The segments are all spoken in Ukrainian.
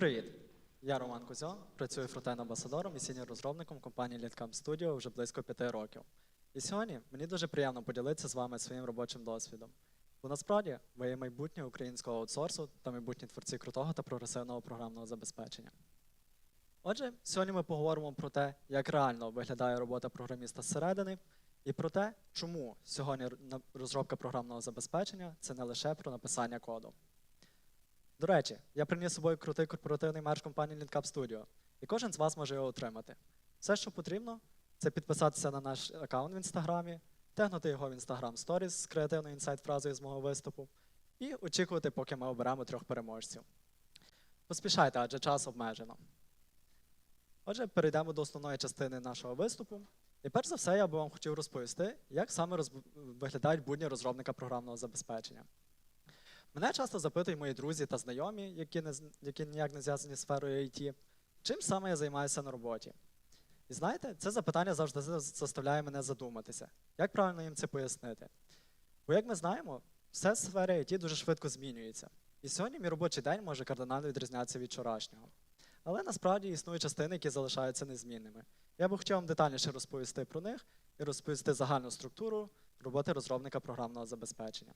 привіт! Я Роман Кузьо, працюю фронтенд-амбасадором і сіньор розробником компанії LeadCamp Studio вже близько п'яти років. І сьогодні мені дуже приємно поділитися з вами своїм робочим досвідом. Бо насправді ви є майбутнє українського аутсорсу та майбутні творці крутого та прогресивного програмного забезпечення. Отже, сьогодні ми поговоримо про те, як реально виглядає робота програміста зсередини, і про те, чому сьогодні розробка програмного забезпечення це не лише про написання коду. До речі, я приніс з собою крутий корпоративний мерч компанії LinkUp Studio, і кожен з вас може його отримати. Все, що потрібно, це підписатися на наш аккаунт в інстаграмі, тегнути його в Instagram Stories з креативною інсайт-фразою з мого виступу, і очікувати, поки ми оберемо трьох переможців. Поспішайте, адже час обмежено. Отже, перейдемо до основної частини нашого виступу. І перш за все, я би вам хотів розповісти, як саме розб- виглядають будні розробника програмного забезпечення. Мене часто запитують мої друзі та знайомі, які, не, які ніяк не зв'язані з сферою IT, чим саме я займаюся на роботі. І знаєте, це запитання завжди заставляє мене задуматися, як правильно їм це пояснити. Бо, як ми знаємо, все в сфері IT дуже швидко змінюється. І сьогодні мій робочий день може кардинально відрізнятися від вчорашнього. Але насправді існують частини, які залишаються незмінними. Я би хотів вам детальніше розповісти про них і розповісти загальну структуру роботи розробника програмного забезпечення.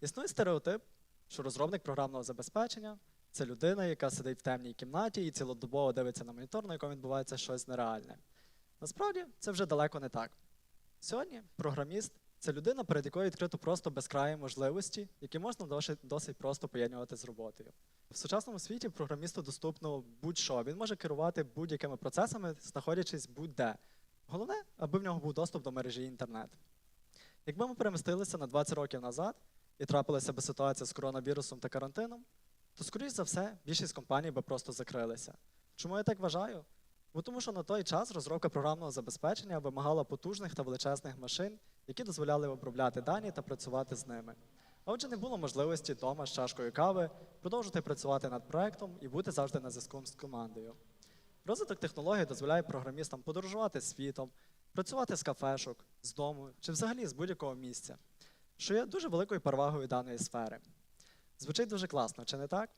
Існує стереотип, що розробник програмного забезпечення це людина, яка сидить в темній кімнаті і цілодобово дивиться на монітор, на якому відбувається щось нереальне. Насправді це вже далеко не так. Сьогодні програміст це людина, перед якою відкрито просто безкраї можливості, які можна досить, просто поєднувати з роботою. В сучасному світі програмісту доступно будь-що. Він може керувати будь-якими процесами, знаходячись будь-де. Головне, аби в нього був доступ до мережі інтернет. Якби ми перемістилися на 20 років назад і трапилася би ситуація з коронавірусом та карантином, то, скоріш за все, більшість компаній би просто закрилися. Чому я так вважаю? Бо тому що на той час розробка програмного забезпечення вимагала потужних та величезних машин, які дозволяли обробляти дані та працювати з ними. А отже, не було можливості вдома з чашкою кави продовжити працювати над проектом і бути завжди на зв'язку з командою. Розвиток технологій дозволяє програмістам подорожувати світом, працювати з кафешок, з дому чи взагалі з будь-якого місця, що є дуже великою перевагою даної сфери. Звучить дуже класно, чи не так?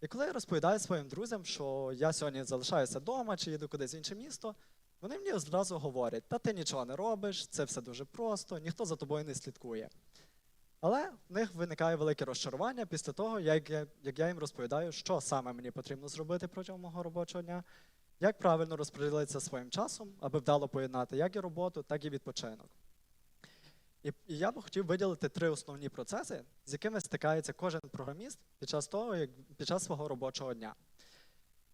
І коли я розповідаю своїм друзям, що я сьогодні залишаюся вдома чи їду кудись в інше місто, вони мені одразу говорять: та ти нічого не робиш, це все дуже просто, ніхто за тобою не слідкує. Але в них виникає велике розчарування після того, як я, як я їм розповідаю, що саме мені потрібно зробити протягом мого робочого дня, як правильно розподілитися своїм часом, аби вдало поєднати як і роботу, так і відпочинок. І, я б хотів виділити три основні процеси, з якими стикається кожен програміст під час того, як під час свого робочого дня.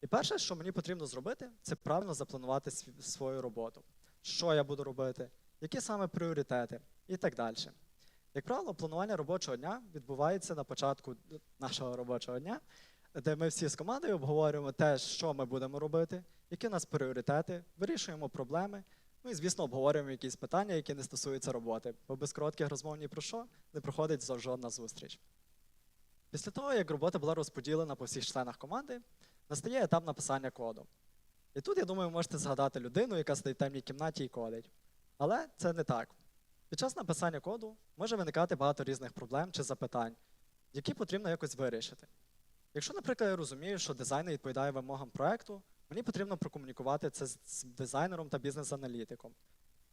І перше, що мені потрібно зробити, це правильно запланувати свою роботу. Що я буду робити, які саме пріоритети і так далі. Як правило, планування робочого дня відбувається на початку нашого робочого дня, де ми всі з командою обговорюємо те, що ми будемо робити, які у нас пріоритети, вирішуємо проблеми, ну і, звісно, обговорюємо якісь питання, які не стосуються роботи, бо без коротких розмов ні про що не проходить жодна зустріч. Після того, як робота була розподілена по всіх членах команди, настає етап написання коду. І тут, я думаю, ви можете згадати людину, яка сидить в темній кімнаті і кодить. Але це не так. Під час написання коду може виникати багато різних проблем чи запитань, які потрібно якось вирішити. Якщо, наприклад, я розумію, що дизайн не відповідає вимогам проекту, мені потрібно прокомунікувати це з дизайнером та бізнес-аналітиком.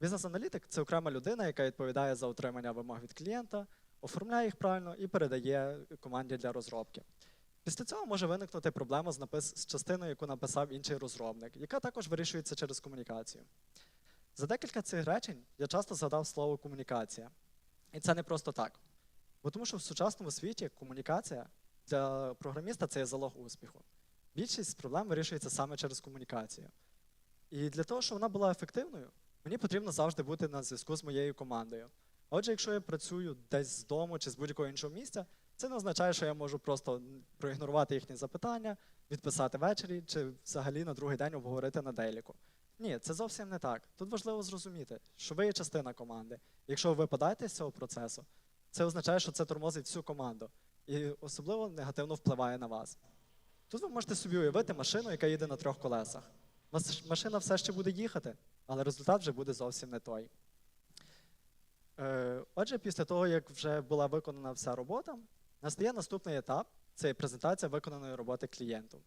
Бізнес-аналітик це окрема людина, яка відповідає за отримання вимог від клієнта, оформляє їх правильно і передає команді для розробки. Після цього може виникнути проблема з, напис... з частиною, яку написав інший розробник, яка також вирішується через комунікацію. За декілька цих речень я часто згадав слово комунікація. І це не просто так. Бо тому що в сучасному світі комунікація для програміста це є залог успіху. Більшість проблем вирішується саме через комунікацію. І для того, щоб вона була ефективною, мені потрібно завжди бути на зв'язку з моєю командою. Отже, якщо я працюю десь з дому чи з будь-якого іншого місця, це не означає, що я можу просто проігнорувати їхні запитання, відписати ввечері чи взагалі на другий день обговорити на дейліку. Ні, це зовсім не так. Тут важливо зрозуміти, що ви є частина команди. Якщо ви випадаєте з цього процесу, це означає, що це тормозить всю команду і особливо негативно впливає на вас. Тут ви можете собі уявити машину, яка їде на трьох колесах. Машина все ще буде їхати, але результат вже буде зовсім не той. Е, Отже, після того, як вже була виконана вся робота, настає наступний етап це презентація виконаної роботи клієнту.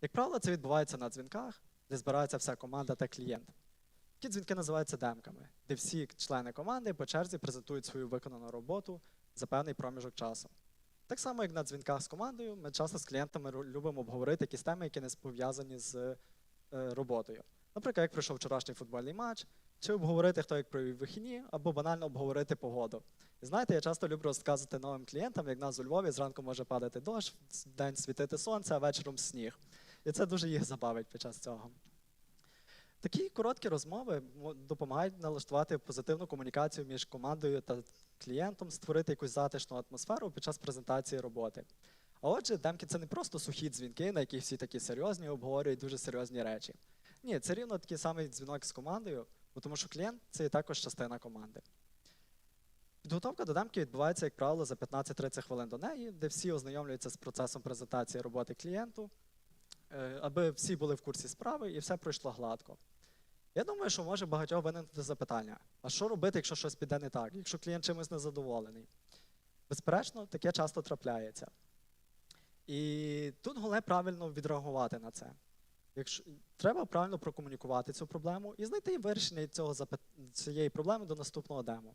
Як правило, це відбувається на дзвінках, де збирається вся команда та клієнт. Такі дзвінки називаються демками, де всі члени команди по черзі презентують свою виконану роботу за певний проміжок часу. Так само, як на дзвінках з командою, ми часто з клієнтами любимо обговорити якісь теми, які не пов'язані з е, роботою. Наприклад, як пройшов вчорашній футбольний матч, чи обговорити, хто як провів вихідні, або банально обговорити погоду. І знаєте, я часто люблю розказувати новим клієнтам, як нас у Львові зранку може падати дощ, в день світити сонце, а вечором сніг. І це дуже їх забавить під час цього. Такі короткі розмови допомагають налаштувати позитивну комунікацію між командою та клієнтом, створити якусь затишну атмосферу під час презентації роботи. А отже, демки це не просто сухі дзвінки, на яких всі такі серйозні обговорюють дуже серйозні речі. Ні, це рівно такий самий дзвінок з командою, тому що клієнт це є також частина команди. Підготовка до демки відбувається, як правило, за 15-30 хвилин до неї, де всі ознайомлюються з процесом презентації роботи клієнту, е, аби всі були в курсі справи і все пройшло гладко. Я думаю, що може багатьох виникнути запитання: а що робити, якщо щось піде не так, якщо клієнт чимось незадоволений? Безперечно, таке часто трапляється. І тут головне правильно відреагувати на це. Якщо треба правильно прокомунікувати цю проблему і знайти вирішення цього цієї проблеми до наступного демо.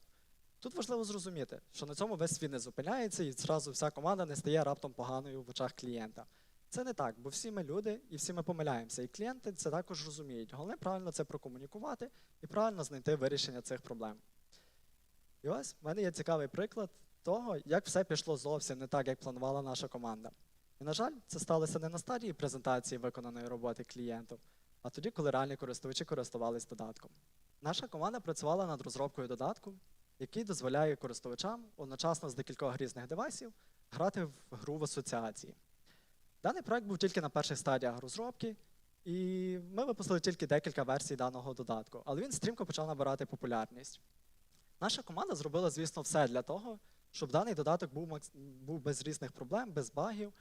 Тут важливо зрозуміти, що на цьому весь світ не зупиняється, і зразу вся команда не стає раптом поганою в очах клієнта. Це не так, бо всі ми люди і всі ми помиляємося. І клієнти це також розуміють. Головне правильно це прокомунікувати і правильно знайти вирішення цих проблем. І ось в мене є цікавий приклад того, як все пішло зовсім не так, як планувала наша команда. І, на жаль, це сталося не на стадії презентації виконаної роботи клієнту, а тоді, коли реальні користувачі користувались додатком. Наша команда працювала над розробкою додатку, який дозволяє користувачам одночасно з декількох різних девайсів грати в гру в асоціації. Даний проект був тільки на перших стадіях розробки, і ми випустили тільки декілька версій даного додатку, але він стрімко почав набирати популярність. Наша команда зробила, звісно, все для того, щоб даний додаток був, був без різних проблем, без багів.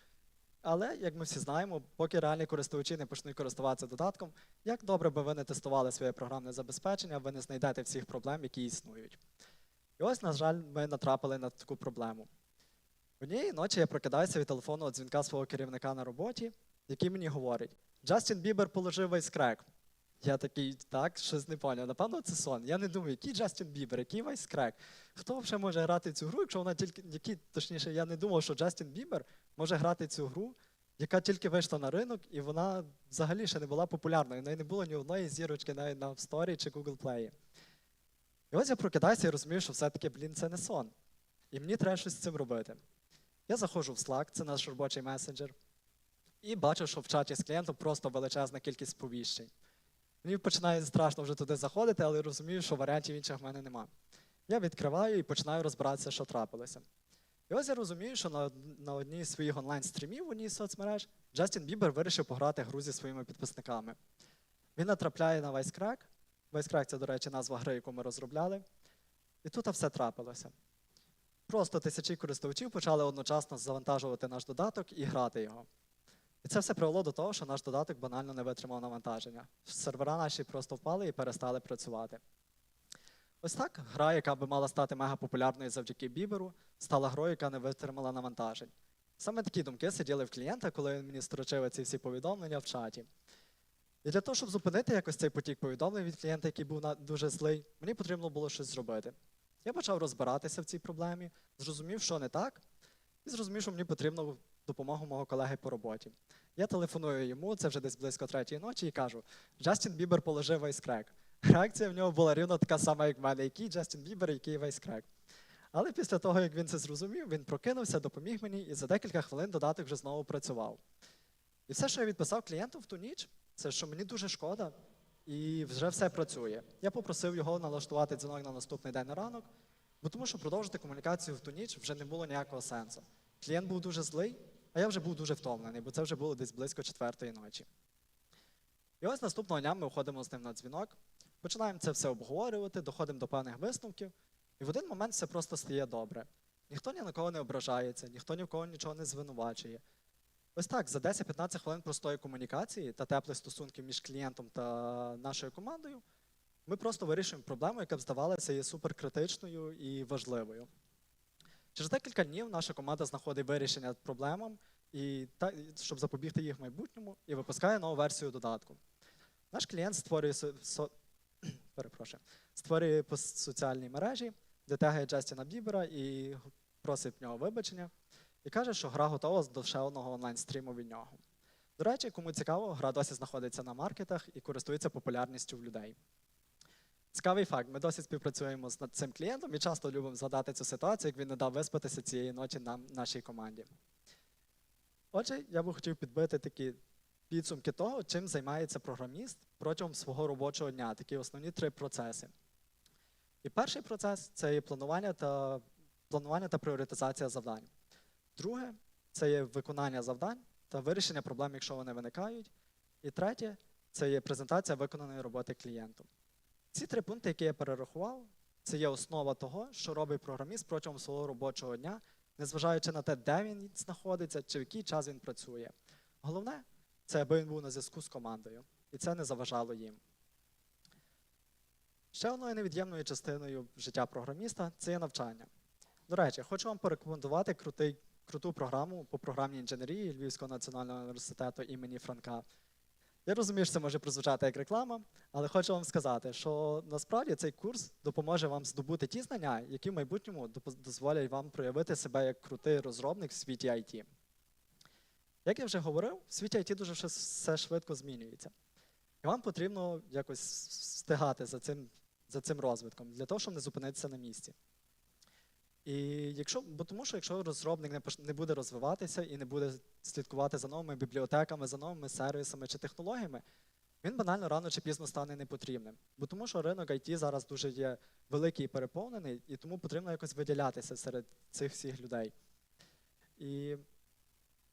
Але, як ми всі знаємо, поки реальні користувачі не почнуть користуватися додатком, як добре би ви не тестували своє програмне забезпечення, ви не знайдете всіх проблем, які існують. І ось, на жаль, ми натрапили на таку проблему. Однієї ночі я прокидаюся від телефонного дзвінка свого керівника на роботі, який мені говорить: Джастін Бібер положив весь крек. Я такий, так, щось не поняв. Напевно, це сон. Я не думаю, який Джастін Бібер, який весь крек. Хто взагалі може грати цю гру, якщо вона тільки, які, точніше, я не думав, що Джастін Бібер може грати цю гру, яка тільки вийшла на ринок, і вона взагалі ще не була популярною. В неї не було ні одної зірочки навіть на App Store чи Google Play. І ось я прокидаюся і розумію, що все-таки, блін, це не сон. І мені треба щось з цим робити. Я заходжу в Slack, це наш робочий месенджер, і бачу, що в чаті з клієнтом просто величезна кількість сповіщень. Мені починає страшно вже туди заходити, але розумію, що варіантів інших в мене нема. Я відкриваю і починаю розбиратися, що трапилося. І ось я розумію, що на, на одній з своїх онлайн-стрімів в одній з соцмереж Джастін Бібер вирішив пограти гру зі своїми підписниками. Він натрапляє на Вайскрак. Вайскрак це, до речі, назва гри, яку ми розробляли. І тут все трапилося. Просто тисячі користувачів почали одночасно завантажувати наш додаток і грати його. І це все привело до того, що наш додаток банально не витримав навантаження. Сервера наші просто впали і перестали працювати. Ось так гра, яка би мала стати мегапопулярною завдяки Біберу, стала грою, яка не витримала навантажень. Саме такі думки сиділи в клієнта, коли він мені строчив ці всі повідомлення в чаті. І для того, щоб зупинити якось цей потік повідомлень від клієнта, який був дуже злий, мені потрібно було щось зробити. Я почав розбиратися в цій проблемі, зрозумів, що не так, і зрозумів, що мені потрібна допомога мого колеги по роботі. Я телефоную йому, це вже десь близько третьої ночі, і кажу: Джастін Бібер положив весь крек. Реакція в нього була рівно така сама, як в мене, який Джастін Бібер, який весь крек. Але після того, як він це зрозумів, він прокинувся, допоміг мені, і за декілька хвилин додаток вже знову працював. І все, що я відписав клієнту в ту ніч, це що мені дуже шкода, і вже все працює. Я попросив його налаштувати дзвінок на наступний день на ранок, бо тому що продовжити комунікацію в ту ніч вже не було ніякого сенсу. Клієнт був дуже злий, а я вже був дуже втомлений, бо це вже було десь близько четвертої ночі. І ось наступного дня ми виходимо з ним на дзвінок, починаємо це все обговорювати, доходимо до певних висновків, і в один момент все просто стає добре. Ніхто ні на кого не ображається, ніхто ні в кого нічого не звинувачує. Ось так, за 10-15 хвилин простої комунікації та теплих стосунків між клієнтом та нашою командою, ми просто вирішуємо проблему, яка б здавалася є суперкритичною і важливою. Через декілька днів наша команда знаходить вирішення проблемам, і та, щоб запобігти їх в майбутньому, і випускає нову версію додатку. Наш клієнт створює со, перепрошую, створює пост соціальній мережі, де тегає Джастіна Бібера і просить в нього вибачення, і каже, що гра готова до ще онлайн-стріму від нього. До речі, кому цікаво, гра досі знаходиться на маркетах і користується популярністю в людей. Цікавий факт, ми досі співпрацюємо з цим клієнтом і часто любимо згадати цю ситуацію, як він не дав виспатися цієї ночі нам, нашій команді. Отже, я би хотів підбити такі підсумки того, чим займається програміст протягом свого робочого дня, такі основні три процеси. І перший процес це є планування та, планування та пріоритизація завдань. Друге це є виконання завдань та вирішення проблем, якщо вони виникають. І третє це є презентація виконаної роботи клієнту. Ці три пункти, які я перерахував, це є основа того, що робить програміст протягом свого робочого дня, незважаючи на те, де він знаходиться чи в який час він працює. Головне, це аби він був на зв'язку з командою, і це не заважало їм. Ще одною невід'ємною частиною життя програміста це є навчання. До речі, хочу вам порекомендувати крутий, круту програму по програмній інженерії Львівського національного університету імені Франка. Я розумію, що це може прозвучати як реклама, але хочу вам сказати, що насправді цей курс допоможе вам здобути ті знання, які в майбутньому дозволять вам проявити себе як крутий розробник в світі IT. Як я вже говорив, в світі IT дуже все швидко змінюється. І вам потрібно якось встигати за цим, за цим розвитком, для того, щоб не зупинитися на місці. І якщо, бо тому що якщо розробник не, не буде розвиватися і не буде слідкувати за новими бібліотеками, за новими сервісами чи технологіями, він банально рано чи пізно стане непотрібним. Бо тому що ринок IT зараз дуже є великий і переповнений, і тому потрібно якось виділятися серед цих всіх людей. І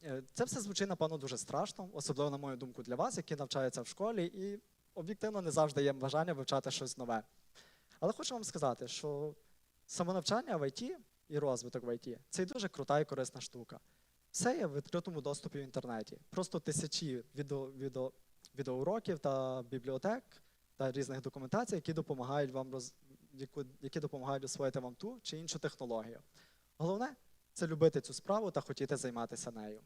е, це все звучить, напевно, дуже страшно, особливо, на мою думку, для вас, які навчаються в школі, і об'єктивно не завжди є бажання вивчати щось нове. Але хочу вам сказати, що самонавчання в IT і розвиток в IT це дуже крута і корисна штука. Все є в відкритому доступі в інтернеті. Просто тисячі відео, відео, відеоуроків та бібліотек та різних документацій, які допомагають вам роз, які допомагають освоїти вам ту чи іншу технологію. Головне це любити цю справу та хотіти займатися нею.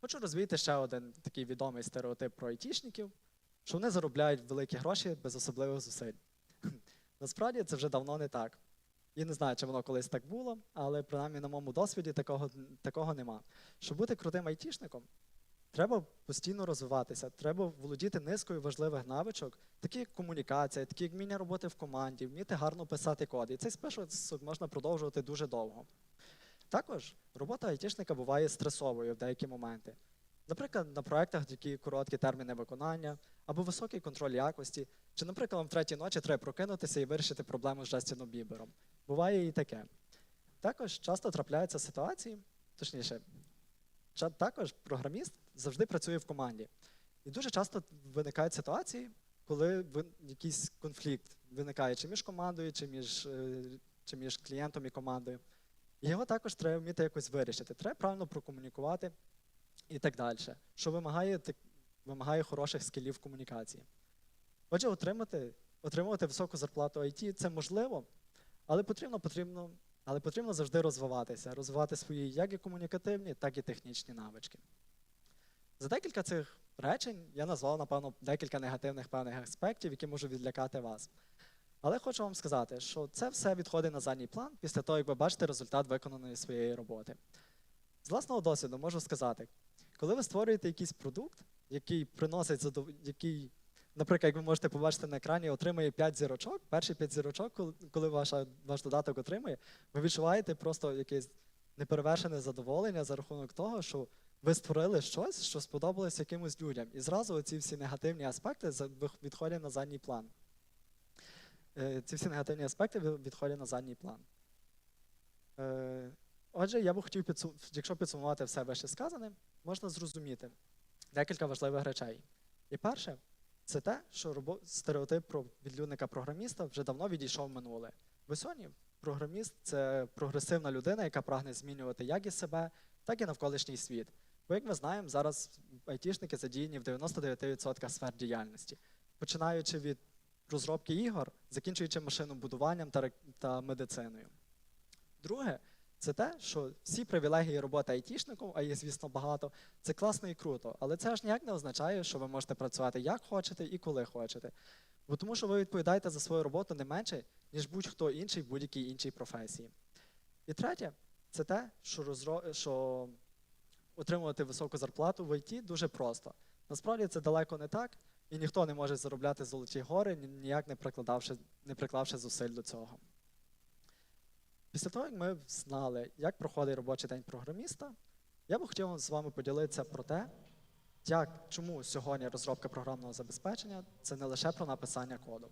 Хочу розвіяти ще один такий відомий стереотип про айтішників, що вони заробляють великі гроші без особливих зусиль. Насправді це вже давно не так. І не знаю, чи воно колись так було, але принаймні на моєму досвіді такого, такого нема. Щоб бути крутим айтішником, треба постійно розвиватися, треба володіти низкою важливих навичок, такі як комунікація, такі як вміння роботи в команді, вміти гарно писати код. І цей список можна продовжувати дуже довго. Також робота айтішника буває стресовою в деякі моменти. Наприклад, на проєктах, які короткі терміни виконання, або високий контроль якості, чи, наприклад, вам в третій ночі треба прокинутися і вирішити проблему з Джастіном Бібером. Буває і таке. Також часто трапляються ситуації, точніше, також програміст завжди працює в команді. І дуже часто виникають ситуації, коли якийсь конфлікт виникає чи між командою, чи між, е, чи між клієнтом і командою. Його також треба вміти якось вирішити. Треба правильно прокомунікувати і так далі, що вимагає, вимагає хороших скілів комунікації. Отже, отримати, отримувати високу зарплату IT це можливо, але потрібно, потрібно, але потрібно завжди розвиватися, розвивати свої як і комунікативні, так і технічні навички. За декілька цих речень я назвав, напевно, декілька негативних певних аспектів, які можуть відлякати вас. Але хочу вам сказати, що це все відходить на задній план після того, як ви бачите результат виконаної своєї роботи. З власного досвіду можу сказати, коли ви створюєте якийсь продукт, який приносить задов... який, наприклад, як ви можете побачити на екрані, отримує 5 зірочок, перші 5 зірочок, коли- ваша, ваш додаток отримує, ви відчуваєте просто якесь неперевершене задоволення за рахунок того, що ви створили щось, що сподобалось якимось людям. І зразу ці всі негативні аспекти відходять на задній план. Е, Ці всі негативні аспекти відходять на задній план. Е, Отже, я би хотів, якщо підсумувати все вище сказане, можна зрозуміти декілька важливих речей. І перше, це те, що стереотип про відлюдника програміста вже давно відійшов в минуле. Бо сьогодні програміст це прогресивна людина, яка прагне змінювати як і себе, так і навколишній світ. Бо, як ми знаємо, зараз айтішники задіяні в 99% сфер діяльності, починаючи від розробки ігор, закінчуючи машинобудуванням та медициною. Друге, це те, що всі привілегії роботи айтішником, а їх, звісно, багато, це класно і круто. Але це ж ніяк не означає, що ви можете працювати як хочете і коли хочете. Бо тому що ви відповідаєте за свою роботу не менше, ніж будь-хто інший в будь-якій іншій професії. І третє, це те, що, розро... що отримувати високу зарплату в ІТ дуже просто. Насправді це далеко не так, і ніхто не може заробляти золоті гори, ніяк не прикладавши, не приклавши зусиль до цього. Після того, як ми знали, як проходить робочий день програміста, я би хотів з вами поділитися про те, як, чому сьогодні розробка програмного забезпечення це не лише про написання коду.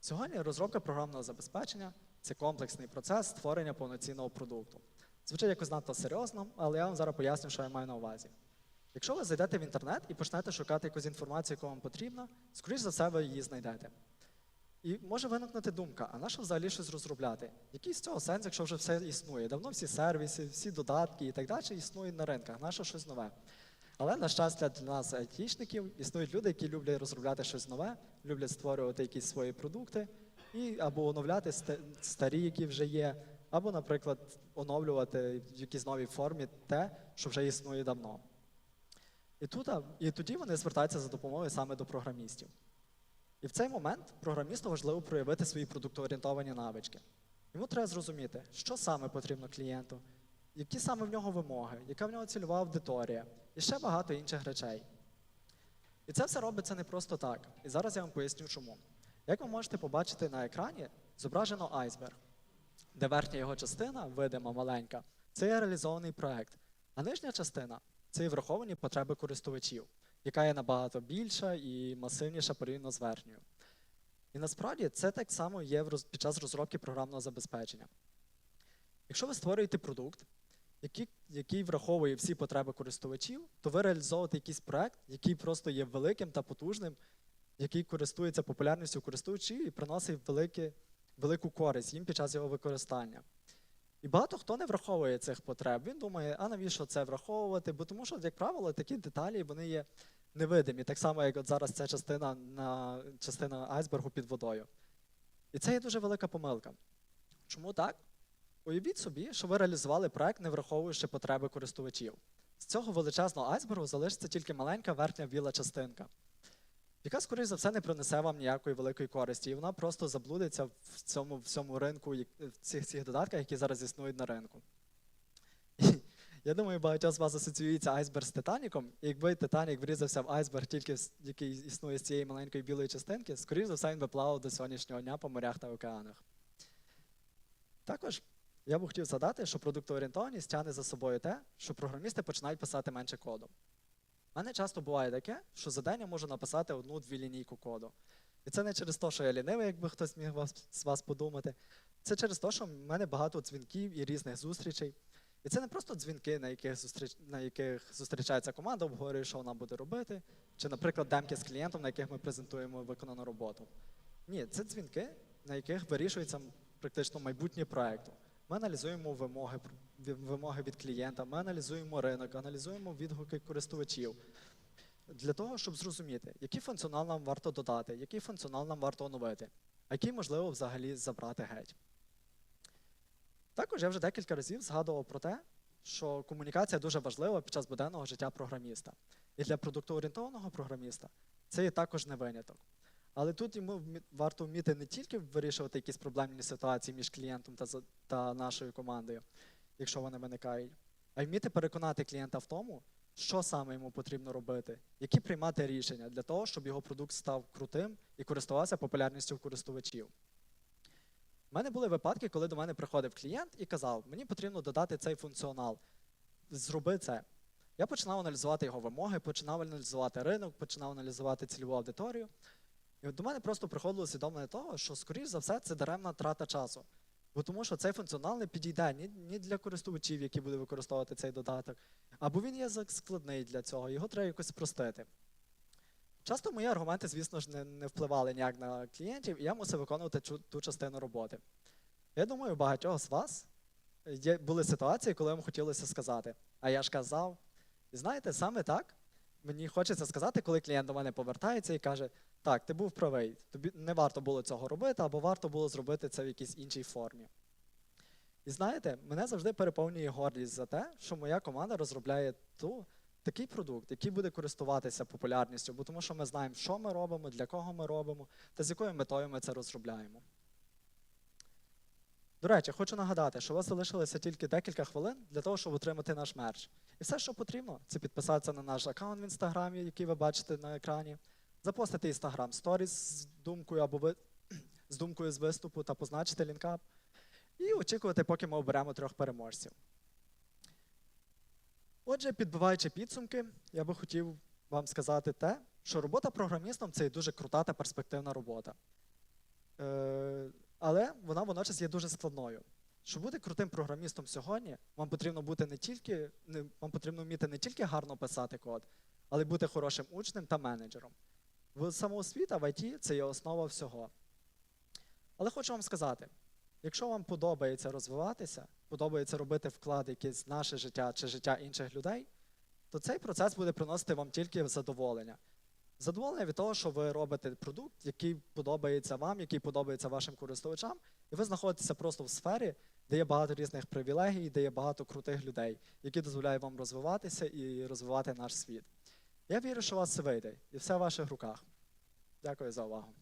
Сьогодні розробка програмного забезпечення це комплексний процес створення повноцінного продукту. Звучить якось надто серйозно, але я вам зараз поясню, що я маю на увазі. Якщо ви зайдете в інтернет і почнете шукати якусь інформацію, яку вам потрібна, скоріш за все, ви її знайдете. І може виникнути думка, а на що взагалі щось розробляти? Який з цього сенс, якщо вже все існує? Давно всі сервіси, всі додатки і так далі існують на ринках, на що щось нове. Але, на щастя, для нас, айтішників, існують люди, які люблять розробляти щось нове, люблять створювати якісь свої продукти і або оновляти старі, які вже є, або, наприклад, оновлювати в якійсь новій формі те, що вже існує давно. І, тут, і тоді вони звертаються за допомогою саме до програмістів. І в цей момент програмісту важливо проявити свої продуктоорієнтовані навички. Йому треба зрозуміти, що саме потрібно клієнту, які саме в нього вимоги, яка в нього цільова аудиторія, і ще багато інших речей. І це все робиться не просто так. І зараз я вам поясню, чому. Як ви можете побачити на екрані, зображено айсберг, де верхня його частина, видима маленька, це є реалізований проект, а нижня частина це є враховані потреби користувачів, яка є набагато більша і масивніша порівняно з верхньою. І насправді це так само є під час розробки програмного забезпечення. Якщо ви створюєте продукт, який, який враховує всі потреби користувачів, то ви реалізовуєте якийсь проект, який просто є великим та потужним, який користується популярністю користувачів і приносить велике, велику користь їм під час його використання. І багато хто не враховує цих потреб. Він думає, а навіщо це враховувати? Бо тому що, як правило, такі деталі вони є невидимі, так само, як от зараз ця частина, на, частина айсбергу під водою. І це є дуже велика помилка. Чому так? Уявіть собі, що ви реалізували проект, не враховуючи потреби користувачів. З цього величезного айсбергу залишиться тільки маленька верхня біла частинка, яка, скоріш за все, не принесе вам ніякої великої користі, і вона просто заблудиться в цьому всьому ринку, в цих цих додатках, які зараз існують на ринку. Я думаю, багатьох з вас асоціюється айсберг з Титаніком, і якби Титанік врізався в айсберг тільки який існує з цієї маленької білої частинки, скоріш за все, він би плавав до сьогоднішнього дня по морях та океанах. Також я б хотів згадати, що продуктоорієнтованість тягне за собою те, що програмісти починають писати менше коду. У мене часто буває таке, що за день я можу написати одну-дві лінійку коду. І це не через те, що я лінивий, якби хтось міг з вас подумати. Це через те, що в мене багато дзвінків і різних зустрічей. І це не просто дзвінки, на яких, зустріч... на яких зустрічається команда, обговорює, що вона буде робити, чи, наприклад, демки з клієнтом, на яких ми презентуємо виконану роботу. Ні, це дзвінки, на яких вирішується практично майбутнє проєкту. Ми аналізуємо вимоги, вимоги від клієнта, ми аналізуємо ринок, аналізуємо відгуки користувачів. Для того, щоб зрозуміти, який функціонал нам варто додати, який функціонал нам варто оновити, а який можливо взагалі забрати геть. Також я вже декілька разів згадував про те, що комунікація дуже важлива під час буденного життя програміста. І для продуктоорієнтованого програміста це є також не виняток. Але тут йому варто вміти не тільки вирішувати якісь проблемні ситуації між клієнтом та, та нашою командою, якщо вони виникають, а й вміти переконати клієнта в тому, що саме йому потрібно робити, які приймати рішення для того, щоб його продукт став крутим і користувався популярністю користувачів. У мене були випадки, коли до мене приходив клієнт і казав, мені потрібно додати цей функціонал. Зроби це. Я починав аналізувати його вимоги, починав аналізувати ринок, починав аналізувати цільову аудиторію. І от до мене просто приходило усвідомлення того, що, скоріш за все, це даремна трата часу. Бо тому що цей функціонал не підійде ні, ні для користувачів, які будуть використовувати цей додаток, або він є складний для цього, його треба якось спростити. Часто мої аргументи, звісно ж, не, не впливали ніяк на клієнтів, і я мусив виконувати чу- ту частину роботи. Я думаю, у багатьох з вас є, були ситуації, коли вам хотілося сказати, а я ж казав. І знаєте, саме так мені хочеться сказати, коли клієнт до мене повертається і каже, так, ти був правий, тобі не варто було цього робити, або варто було зробити це в якійсь іншій формі. І знаєте, мене завжди переповнює гордість за те, що моя команда розробляє ту, такий продукт, який буде користуватися популярністю, бо тому що ми знаємо, що ми робимо, для кого ми робимо та з якою метою ми це розробляємо. До речі, хочу нагадати, що у вас залишилося тільки декілька хвилин для того, щоб отримати наш мерч. І все, що потрібно, це підписатися на наш аккаунт в інстаграмі, який ви бачите на екрані, запостити інстаграм сторіс з думкою або ви... з думкою з виступу та позначити лінкап, і очікувати, поки ми оберемо трьох переможців. Отже, підбиваючи підсумки, я би хотів вам сказати те, що робота програмістом це дуже крута та перспективна робота. Е, але вона водночас є дуже складною. Щоб бути крутим програмістом сьогодні, вам потрібно бути не тільки, не, вам потрібно вміти не тільки гарно писати код, але й бути хорошим учнем та менеджером. В самоосвіта в IT це є основа всього. Але хочу вам сказати: якщо вам подобається розвиватися, подобається робити вклад якийсь в наше життя чи життя інших людей, то цей процес буде приносити вам тільки задоволення. Задоволення від того, що ви робите продукт, який подобається вам, який подобається вашим користувачам, і ви знаходитеся просто в сфері, де є багато різних привілегій, де є багато крутих людей, які дозволяють вам розвиватися і розвивати наш світ. Я вірю, що у вас це вийде, і все в ваших руках. Дякую за увагу.